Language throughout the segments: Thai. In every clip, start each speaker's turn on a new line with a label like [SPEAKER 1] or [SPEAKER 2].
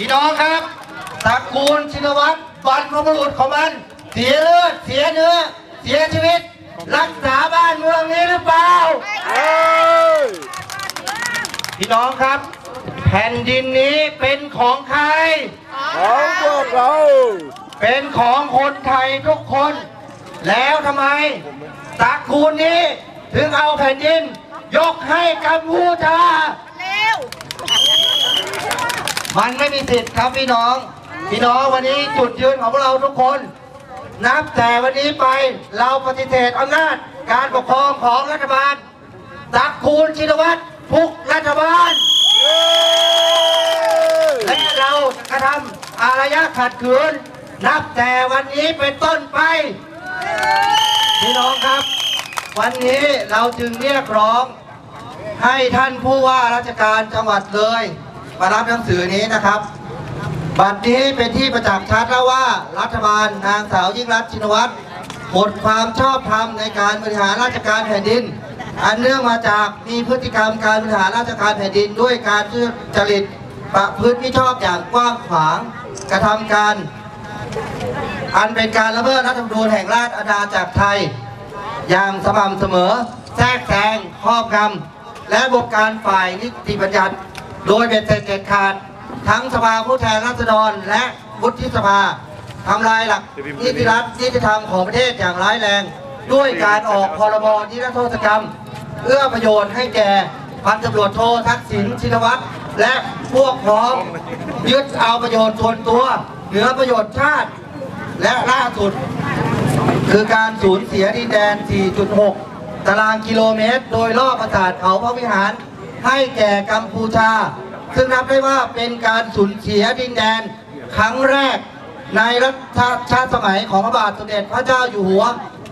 [SPEAKER 1] พี่น้องครับตระกูลชินวัตรบรรพบุรุษของมัน เสียเลือดเสียเนื้อ เสียชีวิต รักษาบ้านเมืองนี้หรือเปล่าพี่น้องครับ แผ่นดินนี้เป็นของใคร
[SPEAKER 2] ของพวกเรา
[SPEAKER 1] เป็นของคนไทยทุกคน แล้วทำไมตระกูลนี้ถึงเอาแผ่นดิน ยกให้กัมพูชา
[SPEAKER 3] เร็ว
[SPEAKER 1] มันไม่มีสิทธิ์ครับพี่น้อง พี่น้องวันนี้จุดยืนของพวกเราทุกคน นับแต่วันนี้ไปเราปฏิเสธอำนาจการปกครองของรัฐบาลตระกูลชินวัตรทุกรัฐบาล และเราจะกระทำอารยะขัดขืน นับแต่วันนี้เป็นต้นไปพี่น้องครับ วันนี้เราจึงเรียกร้องให้ท่านผู้ว่าราชการจังหวัดเลย มารับหนังสือนี้นะครับ บัดนี้เป็นที่ประจักษ์ชัดแล้วว่ารัฐบาลนางสาวยิ่งรักษณ์ชินวัตรหมดความชอบธรรมในการบริหารราชการแผ่นดิน อันเนื่องมาจากมีพฤติกรรมการบริหารราชการแผ่นดิน ด้วยการทุจริตประพฤติมิชอบอย่างกว้างขวางกระทำการ อันเป็นการละเมิดรัฐธรรมนูญแห่งราชอาณาจักรไทย อย่างสม่ำเสมอ แทรกแซงครอบงำและบงการฝ่ายนิติบัญญัติ โดยเป็นเสร็จเด็ดขาด ทั้งสภาผู้แทนราษฎรและวุฒิสภาทำลายหลักนิติรัฐนิติธรรมของประเทศอย่างร้ายแรง ด้วยการออกพรบนิรโทษกรรม เอื้อประโยชน์ให้แก่พันตำรวจโททักษิณชินวัตรและพวกพ้องยึดเอาประโยชน์ส่วนตัว เหนือประโยชน์ชาติ และล่าสุด คือการสูญเสียดินแดน 4.6 ตารางกิโลเมตร โดยรอบปราสาทเขาพระวิหาร ให้แก่กัมพูชา ซึ่งนับได้ว่าเป็นการสูญเสียดินแดน ครั้งแรกในรัชชาติสมัยของพระบาทสมเด็จพระเจ้าอยู่หัว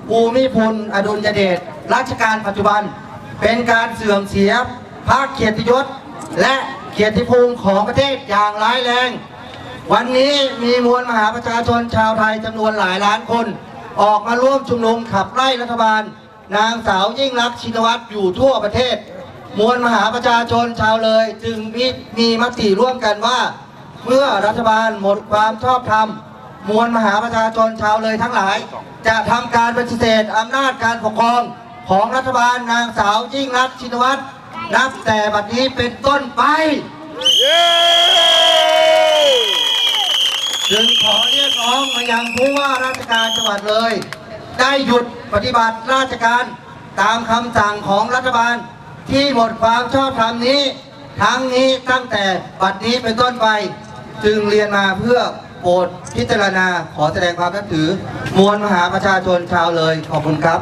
[SPEAKER 1] ภูมิพลอดุลยเดชรัชกาลปัจจุบัน เป็นการเสื่อมเสียพระเกียรติยศ และเกียรติภูมิของประเทศอย่างร้ายแรง วันนี้มีมวลมหาประชาชนชาวไทยจำนวนหลายล้านคน ออกมาร่วมชุมนุมขับไล่รัฐบาล นางสาวยิ่งรักชินวัตรอยู่ทั่วประเทศ มวลมหาประชาชนชาวเลย จึงมีมีมติร่วมกันว่า เมื่อรัฐบาลหมดความชอบธรรมมวลมหาประชาชนชาวเลยทั้งหลาย จะทำการปฏิเสธอำนาจการปกครองของรัฐบาลนางสาวยิ่งรักชินวัตรนับแต่บัดนี้เป็นต้นไปจึงขอเรียกร้องมายังผู้ว่าราชการจังหวัดเลย ได้หยุดปฏิบัติราชการตามคำสั่งของรัฐบาล ที่หมดความชอบธรรมนี้ ทั้งนี้ตั้งแต่บัดนี้เป็นต้นไป จึงเรียนมาเพื่อโปรดพิจารณาขอแสดงความนับถือ มวลมหาประชาชนชาวเลยขอบคุณครับ